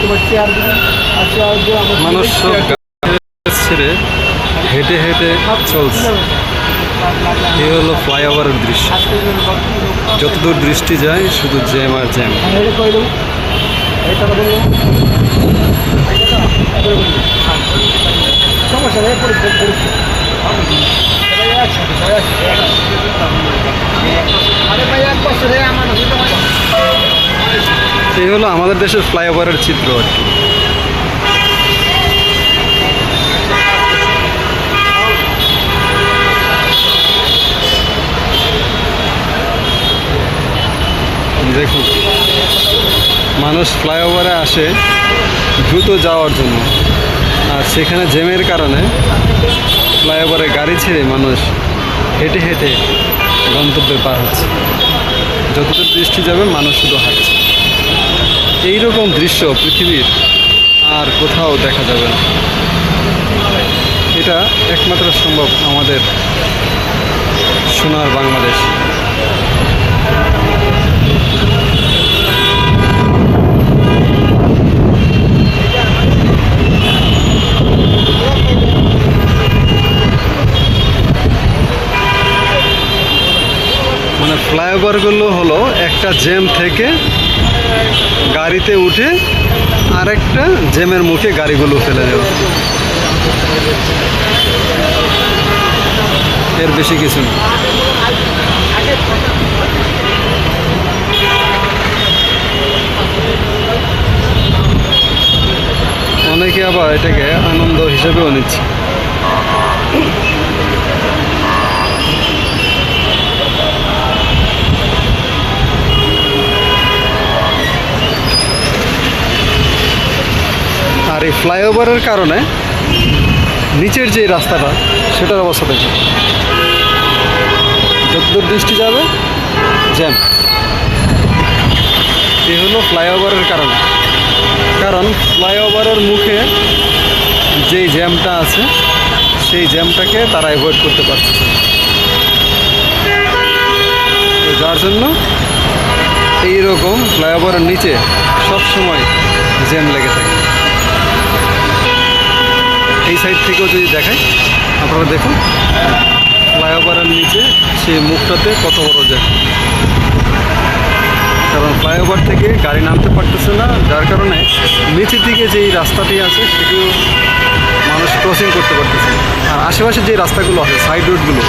তোমার চেয়ার মানুষ ছেড়ে হেঁটে হেঁটে চলছে। এ হলো ফ্লাইওভারের দৃশ্য। যতদূর দৃষ্টি যায়, শুধু জ্যাম আর জ্যাম। সমস্যা এই হলো আমাদের দেশের ফ্লাইওভারের চিত্র আর কি। দেখুন, মানুষ ফ্লাইওভারে আসে দ্রুত যাওয়ার জন্য। আর সেখানে জেমের কারণে ফ্লাইওভারে গাড়ি ছেড়ে মানুষ হেঁটে হেঁটে গন্তব্যে পার হচ্ছে। যতদূর দৃষ্টি যাবে, মানুষ শুধু হাঁটছে। এইরকম দৃশ্য পৃথিবীর আর কোথাও দেখা যাবে না। এটা একমাত্র সম্ভব আমাদের সোনার বাংলাদেশ। মানে ফ্লাইওভারগুলো হলো একটা জ্যাম থেকে গাড়িতে উঠে আরেকটা জেমের মুখে গাড়িগুলো ফেলে দেওয়া। এর বেশি কিছু অনেকে আবার এটাকে আনন্দ হিসেবেও নিচ্ছে। আর এই ফ্লাইওভারের কারণে নিচের যে রাস্তাটা, সেটার অবস্থা দেখে যতদূর দৃষ্টি যাবে, জ্যাম। এই হলো ফ্লাইওভারের কারণে। কারণ ফ্লাইওভারের মুখে যেই জ্যামটা আছে, সেই জ্যামটাকে তারা অ্যাভয়েড করতে পারছে তো যার জন্য এইরকম ফ্লাইওভারের নিচে সব সময় জ্যাম লেগে থাকে। এই সাইড থেকেও যদি দেখাই, আপনারা দেখুন ফ্লাইওভারের নিচে সেই মুখটাতে কত বড় যায় কারণ ফ্লাইওভার থেকে গাড়ি নামতে পারতেছে না, যার কারণে নিচের দিকে যেই রাস্তাটি আছে, সেটিও মানুষ ক্রসিং করতে পারতেছে আর আশেপাশে যে রাস্তাগুলো আছে সাইড রোডগুলো